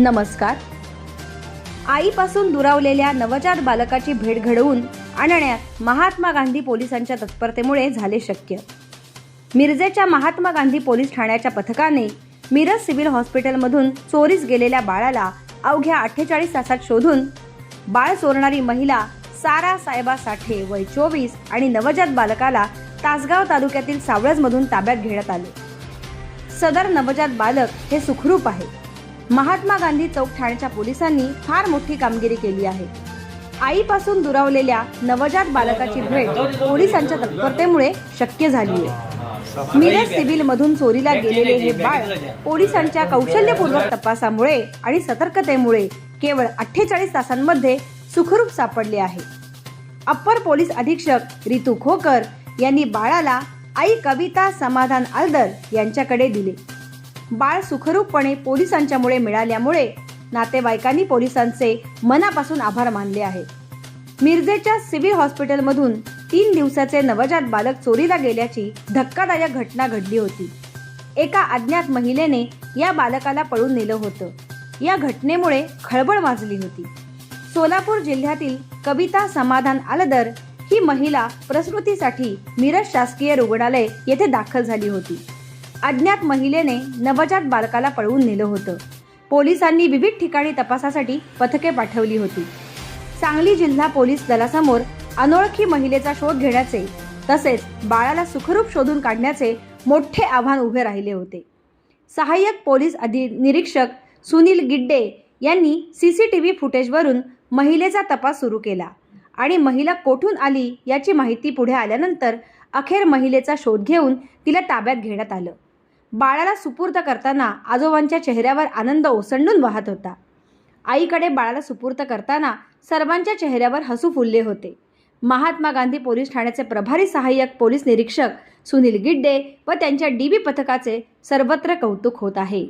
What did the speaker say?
नमस्कार. आईपासून दुरावलेल्या नवजात बालकाची भेट घडवून आणण्यात महात्मा गांधी पोलिसांच्या तत्परतेमुळे झाले शक्य. मिरजेच्या महात्मा गांधी पोलीस ठाण्याच्या पथकाने मिरज सिव्हिल हॉस्पिटलमधून चोरीस गेलेल्या बाळाला अवघ्या अठ्ठेचाळीस तासात शोधून बाळ चोरणारी महिला सारा साहेबा साठे वय चोवीस आणि नवजात बालकाला तासगाव तालुक्यातील सावळजमधून ताब्यात घेण्यात आले. सदर नवजात बालक हे सुखरूप आहे. महात्मा गांधी चौक ठाण्याच्या पोलिसांनी फार मोठी कामगिरी केली आहे. आईपासून दुरावलेल्या नवजात बालकाची भेट पोलिसांच्या तत्परतेमुळे शक्य झाली आहे मिरज सिव्हिल मधून चोरीला गेलेले हे बाळ पोलिसांच्या कौशल्यपूर्वक तपासामुळे आणि सतर्कतेमुळे केवळ अठ्ठेचाळीस तासांमध्ये सुखरूप सापडले आहे. अप्पर पोलीस अधीक्षक रितू खोकर यांनी बाळाला आई कविता समाधान आलदर यांच्याकडे दिले. बाळ सुखरूपपणे पोलिसांच्यामुळे मिळाल्यामुळे नातेवाईकांनी पोलिसांचे मनापासून आभार मानले आहेत. मिरजेच्या सिव्हिल हॉस्पिटलमधून तीन दिवसाचे नवजात बालक चोरीला गेल्याची धक्कादायक घटना घडली होती. एका अज्ञात महिलेने या बालकाला पळून नेलं होतं. या घटनेमुळे खळबळ माजली होती. सोलापूर जिल्ह्यातील कविता समाधान आलदर ही महिला प्रसूतीसाठी मिरज शासकीय रुग्णालय येथे दाखल झाली होती. अज्ञात महिलेने नवजात बालकाला पळवून नेलं होतं. पोलिसांनी विविध ठिकाणी तपासासाठी पथके पाठवली होती. सांगली जिल्हा पोलीस दलासमोर अनोळखी महिलेचा शोध घेण्याचे तसेच बाळाला सुखरूप शोधून काढण्याचे मोठे आव्हान उभे राहिले होते. सहाय्यक पोलीस अधि निरीक्षक सुनील गिड्डे यांनी सी सी टी व्ही फुटेजवरून महिलेचा तपास सुरू केला आणि महिला कोठून आली याची माहिती पुढे आल्यानंतर अखेर महिलेचा शोध घेऊन तिला ताब्यात घेण्यात आलं. बाळाला सुपूर्द करताना आजोबांच्या चेहऱ्यावर आनंद ओसंडून वाहत होता. आईकडे बाळाला सुपूर्द करताना सर्वांच्या चेहऱ्यावर हसू फुलले होते. महात्मा गांधी पोलीस ठाण्याचे प्रभारी सहाय्यक पोलीस निरीक्षक सुनील गिड्डे व त्यांच्या डी बी पथकाचे सर्वत्र कौतुक होत आहे.